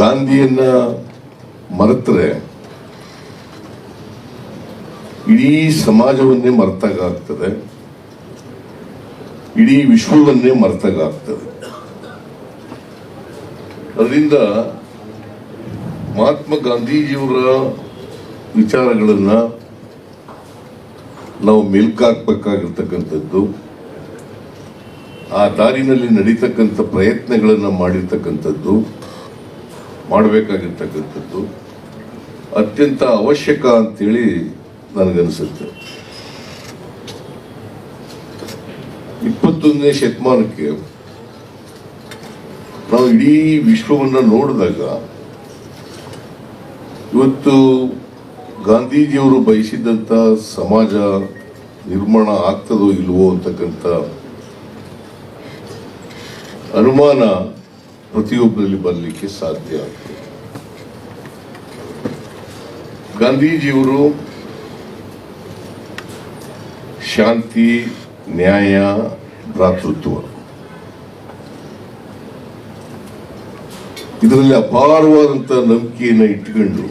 ಗಾಂಧಿಯನ್ನ ಮರೆತರೆ, ಇಡೀ ಸಮಾಜವನ್ನೇ ಮರೆತಾಗ ಆಗ್ತದೆ ಇಡೀ ವಿಶ್ವವನ್ನೇ ಮರೆತಾಗ ಆಗ್ತದೆ ಅದರಿಂದ ಮಹಾತ್ಮ ಗಾಂಧೀಜಿಯವರ ವಿಚಾರಗಳನ್ನ ನಾವು ಮೆಲ್ಕಾಕ್ಬೇಕಾಗಿರ್ತಕ್ಕಂಥದ್ದು, ಆ ದಾರಿನಲ್ಲಿ ನಡೀತಕ್ಕಂಥ ಪ್ರಯತ್ನಗಳನ್ನು ಮಾಡಿರ್ತಕ್ಕಂಥದ್ದು ಮಾಡಬೇಕಾಗಿರ್ತಕ್ಕಂಥದ್ದು ಅತ್ಯಂತ ಅವಶ್ಯಕ ಅಂತೇಳಿ ನನಗನ್ಸುತ್ತೆ. ಇಪ್ಪತ್ತೊಂದನೇ ಶತಮಾನಕ್ಕೆ ನಾವು ಇಡೀ ವಿಶ್ವವನ್ನ ನೋಡಿದಾಗ ಇವತ್ತು ಗಾಂಧೀಜಿಯವರು ಬಯಸಿದಂತ ಸಮಾಜ ನಿರ್ಮಾಣ ಆಗ್ತದೋ ಇಲ್ವೋ ಅಂತಕ್ಕಂಥ ಅನುಮಾನ ಪ್ರತಿಯೊಬ್ಬರಲ್ಲಿ ಬರಲಿಕ್ಕೆ ಸಾಧ್ಯ ಆಗ್ತದೆ. ಗಾಂಧೀಜಿಯವರು ಶಾಂತಿ, ನ್ಯಾಯ, ಭ್ರಾತೃತ್ವ. ಇದರಲ್ಲಿ ಅಪಾರವಾದಂತಹ ನಂಬಿಕೆಯನ್ನು ಇಟ್ಕೊಂಡು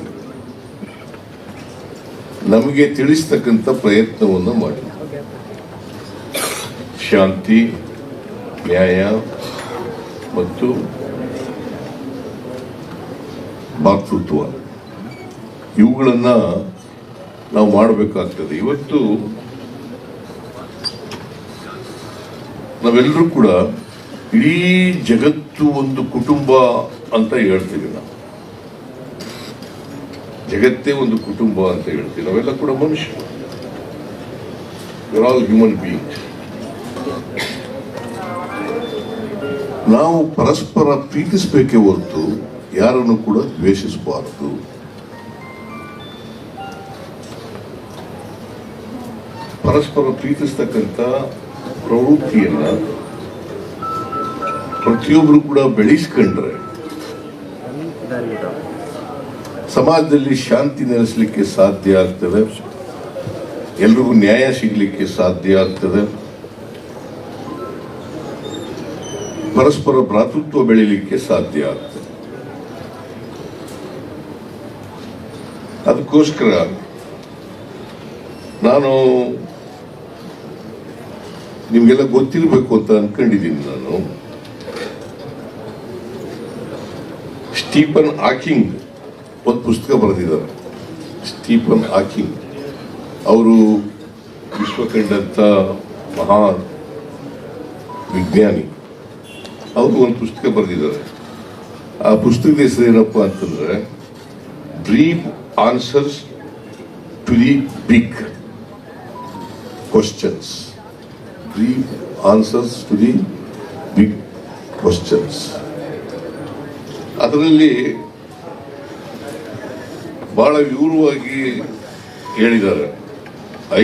ನಮಗೆ ತಿಳಿಸ್ತಕ್ಕಂಥ ಪ್ರಯತ್ನವನ್ನು ಮಾಡಿ ಶಾಂತಿ, ನ್ಯಾಯ ಮತ್ತು ಭಾತೃತ್ವ ಇವುಗಳನ್ನು ನಾವು ಮಾಡಬೇಕಾಗ್ತದೆ. ಇವತ್ತು ನಾವೆಲ್ಲರೂ ಕೂಡ ಇಡೀ ಜಗತ್ತು ಒಂದು ಕುಟುಂಬ ಅಂತ ಹೇಳ್ತೀವಿ ನಾವು. ಜಗತ್ತೇ ಒಂದು ಕುಟುಂಬ ಅಂತ ಹೇಳ್ತೀವಿ. ನಾವೆಲ್ಲ ಕೂಡ ಮನುಷ್ಯರು. ಆಲ್ ಹ್ಯೂಮನ್ ಬೀಯಿಂಗ್ಸ್ ನಾವು ಪರಸ್ಪರ ಪ್ರೀತಿಸಬೇಕೇ ಹೊರತು ಯಾರನ್ನು ಕೂಡ ದ್ವೇಷಿಸಬಾರದು. ಪರಸ್ಪರ ಪ್ರೀತಿಸ್ತಕ್ಕಂಥ ಪ್ರವೃತ್ತಿಯನ್ನ ಪ್ರತಿಯೊಬ್ಬರು ಕೂಡ ಬೆಳೆಸ್ಕೊಂಡ್ರೆ ಸಮಾಜದಲ್ಲಿ ಶಾಂತಿ ನೆಲೆಸಲಿಕ್ಕೆ ಸಾಧ್ಯ ಆಗ್ತದೆ. ಎಲ್ರಿಗೂ ನ್ಯಾಯ ಸಿಗಲಿಕ್ಕೆ ಸಾಧ್ಯ ಆಗ್ತದೆ. ಪರಸ್ಪರ ಭ್ರಾತೃತ್ವ ಬೆಳೀಲಿಕ್ಕೆ ಸಾಧ್ಯ ಆಗ್ತದೆ. ಅದಕ್ಕೋಸ್ಕರ ನಾನು ನಿಮ್ಗೆಲ್ಲ ಗೊತ್ತಿರಬೇಕು ಅಂತ ಅನ್ಕೊಂಡಿದ್ದೀನಿ ನಾನು. ಸ್ಟೀಫನ್ ಹಾಕಿಂಗ್ ಒಂದು ಪುಸ್ತಕ ಬರೆದಿದ್ದಾರೆ. Stephen Hawking. ಅವರು ವಿಶ್ವ ಕಂಡಂತ ಮಹಾನ್ ವಿಜ್ಞಾನಿ. ಅವರು ಒಂದು ಪುಸ್ತಕ ಬರೆದಿದ್ದಾರೆ. ಆ ಪುಸ್ತಕದ ಹೆಸರು ಏನಪ್ಪಾ ಅಂತಂದ್ರೆ, brief answers to the big questions. Brief answers to the big questions. ಅದರಲ್ಲಿ ಬಹಳ ವಿವರವಾಗಿ ಹೇಳಿದ್ದಾರೆ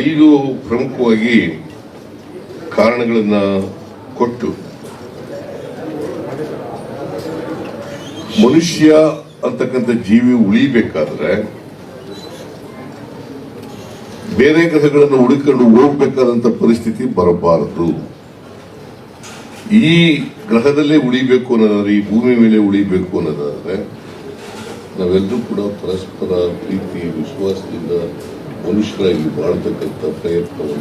ಐದು ಪ್ರಮುಖವಾಗಿ ಕಾರಣಗಳನ್ನು ಕೊಟ್ಟು ಮನುಷ್ಯ ಅಂತಕ್ಕಂಥ ಜೀವಿ ಉಳಿಬೇಕಾದ್ರೆ ಬೇರೆ ಗ್ರಹಗಳನ್ನು ಹುಡುಕೊಂಡು ಹೋಗ್ಬೇಕಾದಂತ ಪರಿಸ್ಥಿತಿ ಬರಬಾರದು. ಈ ಗ್ರಹದಲ್ಲೇ ಉಳಿಬೇಕು ಅನ್ನೋದಾದ್ರೆ, ಈ ಭೂಮಿ ಮೇಲೆ ಉಳಿಬೇಕು ಅನ್ನೋದಾದ್ರೆ, ನಾವೆಲ್ಲರೂ ಕೂಡ ಪರಸ್ಪರ ಪ್ರೀತಿ, ವಿಶ್ವಾಸದಿಂದ ಮನುಷ್ಯರಾಗಿ ಬಾಳ್ತಕ್ಕಂಥ ಪ್ರಯತ್ನವನ್ನು